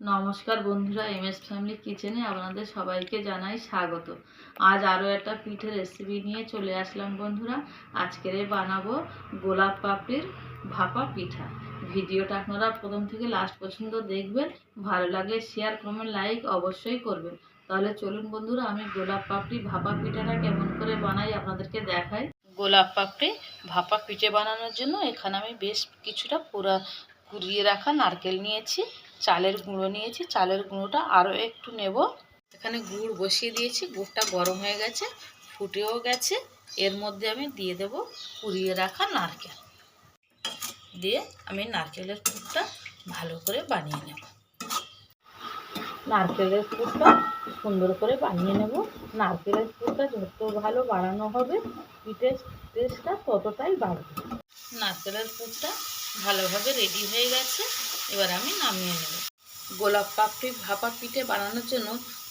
নমস্কার বন্ধুরা M S family কিচেনে আপনাদের সবাইকে জানাই স্বাগত। আজ আরও একটা পিঠের রেসিপি নিয়ে চলে আসলাম বন্ধুরা। আজকের বানাবো গোলাপ পাপড়ির ভাপা পিঠা। ভিডিওটা আপনারা প্রথম থেকে লাস্ট পর্যন্ত দেখবেন, ভালো লাগলে শেয়ার কমেন্ট লাইক অবশ্যই করবেন। তাহলে চলুন বন্ধুরা, আমি গোলাপ পাপড়ি, ভাপা পিঠাটা কেমন করে বানাই আপনাদেরকে দেখাই। গোলাপ পাপড়ি, ভাপা পিঠে বানানোর জন্য এখানে আমি বেশ কিছুটা পুরা কুড়িয়ে রাখা নারকেল নিয়েছি। চালের গুঁড়ো নিয়েছি, চালের গুঁড়োটা আরও একটু নেব। এখানে গুড় বসিয়ে দিয়েছি, গুড়টা গরম হয়ে গেছে, ফুটেও গেছে। এর মধ্যে আমি দিয়ে দেব কুড়িয়ে রাখা নারকেল। দিয়ে আমি নারকেলের পুরটা ভালো করে বানিয়ে নেব। নারকেলের পুরটা সুন্দর করে বানিয়ে নেব। নারকেলের পুরটা যত ভালো বানানো হবে, পিঠের টেস্টটা ততটাই বাড়বে। নারকেলের পুরটা ভালোভাবে রেডি হয়ে গেছে। এবার আমি নামিয়ে নেব। গোলাপ পাপড়ি ভাপা পিঠে বানানোর জন্য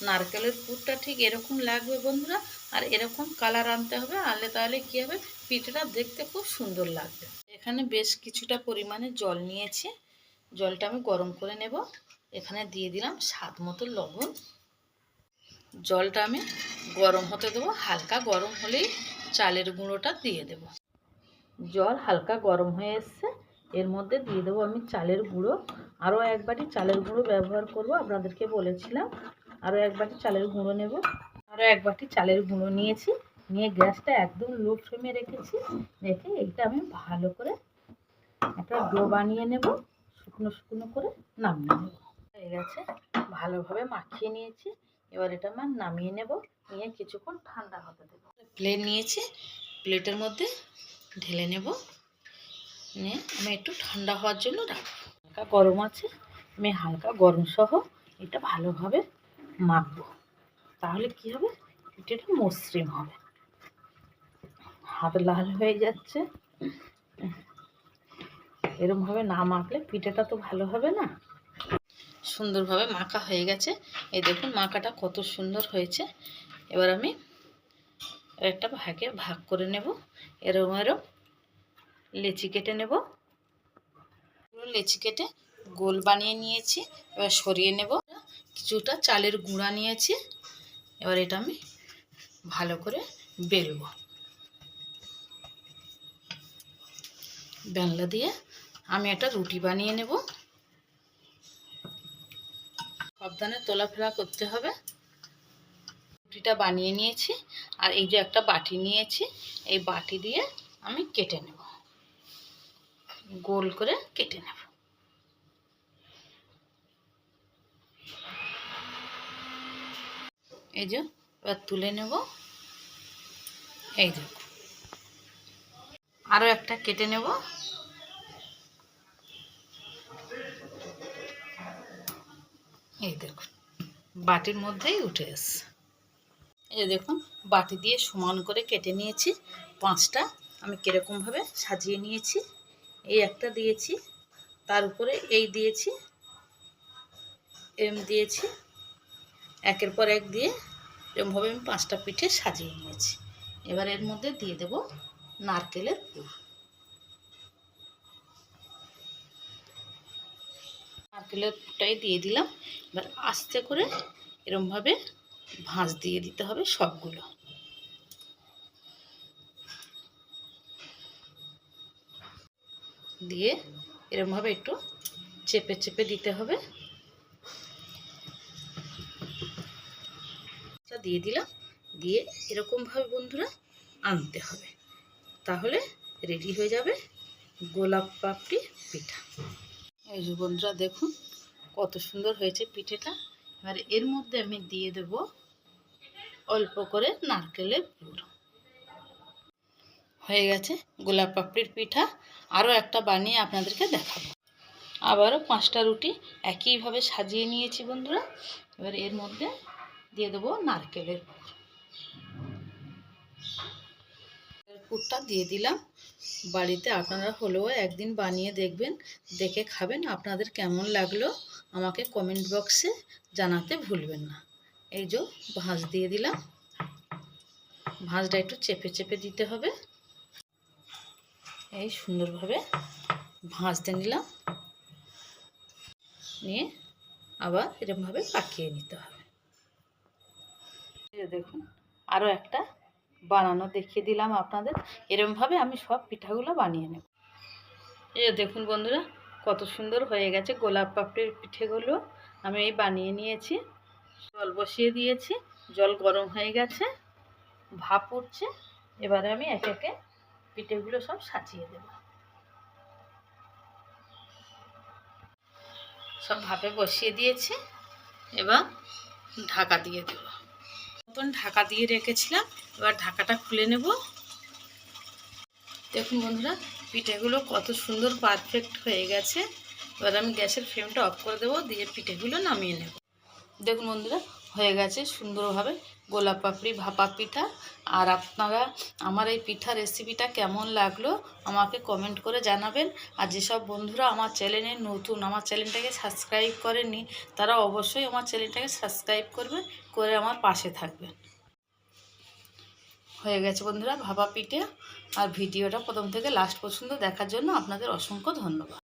নারকেলের পুরটা ঠিক এরকম লাগবে বন্ধুরা, আর এরকম কালার আনতে হবে, আনলে তাহলে কী হবে? পিঠেটা দেখতে খুব সুন্দর লাগবে। এখানে বেশ কিছুটা পরিমাণে জল নিয়েছি। জলটা আমি গরম করে নেব। এখানে দিয়ে দিলাম স্বাদ মতো লবণ। জলটা আমি গরম হতে দেবো, হালকা গরম হলেই চালের গুঁড়োটা দিয়ে দেব। জল হালকা গরম হয়ে এসছে। এর মধ্যে দিয়ে দেবো আমি চালের গুঁড়ো। আরও এক বাটি চালের গুঁড়ো ব্যবহার করব, আপনাদেরকে বলেছিলাম। আরও এক বাটি চালের গুঁড়ো নেব। আরও এক বাটি চালের গুঁড়ো নিয়েছি। নিয়ে গ্যাসটা একদম লো ফ্লেমে রেখেছি। রেখে এইটা আমি ভালো করে একটা ডো বানিয়ে নেব। শুকনো শুকনো করে নামিয়ে নেব। হয়ে গেছে। ভালোভাবে মাখিয়ে নিয়েছি। এবার এটা আমার নামিয়ে নেব। নিয়ে কিছুক্ষণ ঠান্ডা হতে দেবো। প্লেট নিয়েছি। প্লেটের মধ্যে ঢেলে নেব। নিয়ে আমি একটু ঠান্ডা হওয়ার জন্য রাখব। হালকা গরম আছে, আমি হালকা গরম সহ এটা ভালোভাবে মাখবো। তাহলে কি হবে? পিঠেটা মসৃণ হবে। হাত লাল হয়ে যাচ্ছে। এরমভাবে না মাখলে পিঠেটা তো ভালো হবে না। সুন্দরভাবে মাখা হয়ে গেছে। এই দেখুন, মাখাটা কত সুন্দর হয়েছে। এবার আমি একটা ভাগে ভাগ করে নেব। এরম এরম লেচি কেটে নেব। লেচি কেটে গোল বানিয়ে নিয়েছি, এবার সরিয়ে নেব। কিছুটা চালের গুঁড়া নিয়েছি, এবার এটা আমি ভালো করে বেলব। বেলনা দিয়ে আমি একটা রুটি বানিয়ে নেব। সাবধানে তোলাফেরা করতে হবে। রুটিটা বানিয়ে নিয়েছি, আর এই যে একটা বাটি নিয়েছি, এই বাটি দিয়ে আমি কেটে নেব। গোল করে কেটে নেব। এই যে, এবার তুলে নেব। এই দেখো আরও একটা কেটে নেব। এই দেখুন, বাটির মধ্যেই উঠে এসছে এই দেখুন, বাটি দিয়ে সমান করে কেটে নিয়েছি। পাঁচটা আমি কীরকমভাবে সাজিয়ে নিয়েছি। এই একটা দিয়েছি, তার উপরে এই দিয়েছি, এম দিয়েছি, একের পর এক দিয়ে এরমভাবে আমি পাঁচটা পিঠে সাজিয়ে নিয়েছি। এবার এর মধ্যে দিয়ে দেব নারকেলের পুর নারকেলের পুরটাই দিয়ে দিলাম। এবার আস্তে করে এরমভাবে ভাঁজ দিয়ে দিতে হবে সবগুলো। দিয়ে এরমভাবে একটু চেপে চেপে দিতে হবে। দিয়ে দিলাম। দিয়ে এরকমভাবে বন্ধুরা আনতে হবে। তাহলে রেডি হয়ে যাবে গোলাপ পাপড়ি পিঠা। এই যে বন্ধুরা দেখুন কত সুন্দর হয়েছে পিঠেটা। এবার এর মধ্যে আমি দিয়ে দেব অল্প করে নারকেলের পুর হয়ে গেছে গোলাপ পাপড়ির পিঠা। আরও একটা বানিয়ে আপনাদেরকে দেখাবো। আবারও পাঁচটা রুটি একইভাবে সাজিয়ে নিয়েছি বন্ধুরা। এবার এর মধ্যে দিয়ে দেবো নারকেলের পুর। পুরটা দিয়ে দিলাম। বাড়িতে আপনারা হলেও একদিন বানিয়ে দেখবেন, দেখে খাবেন। আপনাদের কেমন লাগল আমাকে কমেন্ট বক্সে জানাতে ভুলবেন না। এই যে ভাঁজ দিয়ে দিলাম। ভাঁজটা একটু চেপে চেপে দিতে হবে। এই সুন্দরভাবে ভাঁজতে নিলাম। নিয়ে আবার এরমভাবে পাকিয়ে নিতে হবে। দেখুন আরও একটা বানানো দেখিয়ে দিলাম আপনাদের। এরমভাবে আমি সব পিঠাগুলো বানিয়ে নেব। এই দেখুন বন্ধুরা, কত সুন্দর হয়ে গেছে গোলাপ পাপড়ির পিঠেগুলো। আমি এই বানিয়ে নিয়েছি। জল বসিয়ে দিয়েছি। জল গরম হয়ে গেছে। ভাপ উঠছে। এবারে আমি একে একে পিঠেগুলো সব সাজিয়ে দেব। সব ভাপে বসিয়ে দিয়েছি এবার ঢাকা দিয়ে দেব। মতন ঢাকা দিয়ে রেখেছিলাম, এবার ঢাকাটা খুলে নেব। দেখুন বন্ধুরা, পিঠেগুলো কত সুন্দর পারফেক্ট হয়ে গেছে। এবার আমি গ্যাসের ফ্লেমটা অফ করে দেবো, দিয়ে পিঠেগুলো নামিয়ে নেব। দেখুন বন্ধুরা হয়ে গেছে সুন্দরভাবে গোলাপ পাপড়ি, ভাপা পিঠা। আর আপনারা আমার এই পিঠা রেসিপিটা কেমন লাগল আমাকে কমেন্ট করে জানাবেন। আর যেসব বন্ধুরা আমার চ্যানেলে নতুন, আমার চ্যানেলটাকে সাবস্ক্রাইব করেননি, তারা অবশ্যই আমার চ্যানেলটাকে সাবস্ক্রাইব করবেন করে আমার পাশে থাকবেন। হয়ে গেছে বন্ধুরা ভাপা পিঠে। আর ভিডিওটা প্রথম থেকে লাস্ট পর্যন্ত দেখার জন্য আপনাদের অসংখ্য ধন্যবাদ।